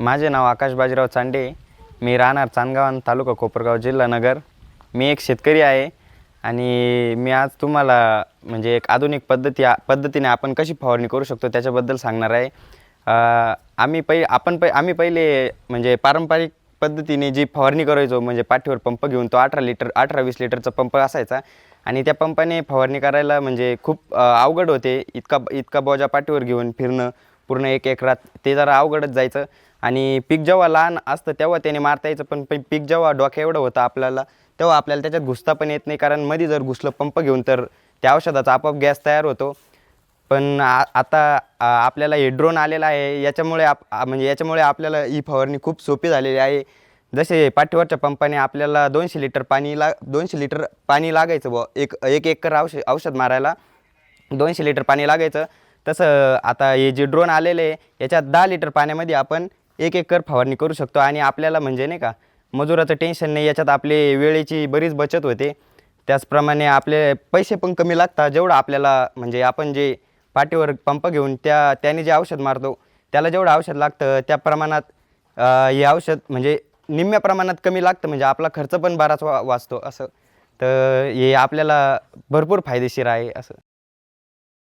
माझे नाव आकाश बाजीराव चांडे. मी राहणार चांदगाव तालुका कोपरगाव जिल्हा नगर. मी एक शेतकरी आहे आणि मी आज तुम्हाला म्हणजे एक आधुनिक पद्धती पद्धतीने आपण कशी फवारणी करू शकतो त्याच्याबद्दल सांगणार आहे. आम्ही पै आपण पै आम्ही पहिले म्हणजे पारंपरिक पद्धतीने जी फवारणी करायचो म्हणजे पाठीवर पंप घेऊन तो अठरा लिटर अठरा वीस लिटरचा पंप असायचा आणि त्या पंपाने फवारणी करायला म्हणजे खूप अवघड होते. इतका इतका बोजा पाठीवर घेऊन फिरणं पूर्ण एक एकरात ते जरा अवघडच जायचं. आणि पीक जेव्हा लहान असतं तेव्हा त्याने मारता यायचं पण पीक जेव्हा डोक्या एवढं होतं आपल्याला तेव्हा आपल्याला त्याच्यात घुसता पण येत नाही कारण मध्ये जर घुसलं पंप घेऊन तर त्या औषधाचा आपोआप गॅस तयार होतो. पण आ- आता आपल्याला हे ड्रोन आलेला आहे याच्यामुळे आप म्हणजे याच्यामुळे आपल्याला ही फवारणी खूप सोपी झालेली आहे. जसे पाठीवरच्या पंपाने आपल्याला दोनशे लिटर पाणी ला दोनशे लिटर पाणी लागायचं बुवा एक एक एकर औषध औषध मारायला. दोनशे लिटर पाणी लागायचं. तसं आता हे जे ड्रोन आलेले आहे याच्यात दहा लिटर पाण्यामध्ये आपण एक एकर फवारणी करू शकतो. आणि आपल्याला म्हणजे नाही का मजुराचं टेन्शन नाही याच्यात आपले वेळेची बरीच बचत होते. त्याचप्रमाणे आपले पैसे पण कमी लागतात जेवढं आपल्याला म्हणजे आपण जे पाठीवर पंप घेऊन त्या त्याने जे औषध मारतो त्याला जेवढं औषध लागतं त्या प्रमाणात हे औषध म्हणजे निम्म्या प्रमाणात कमी लागतं म्हणजे आपला खर्च पण बराच वा वाचतो असं. तर हे आपल्याला भरपूर फायदेशीर आहे असं.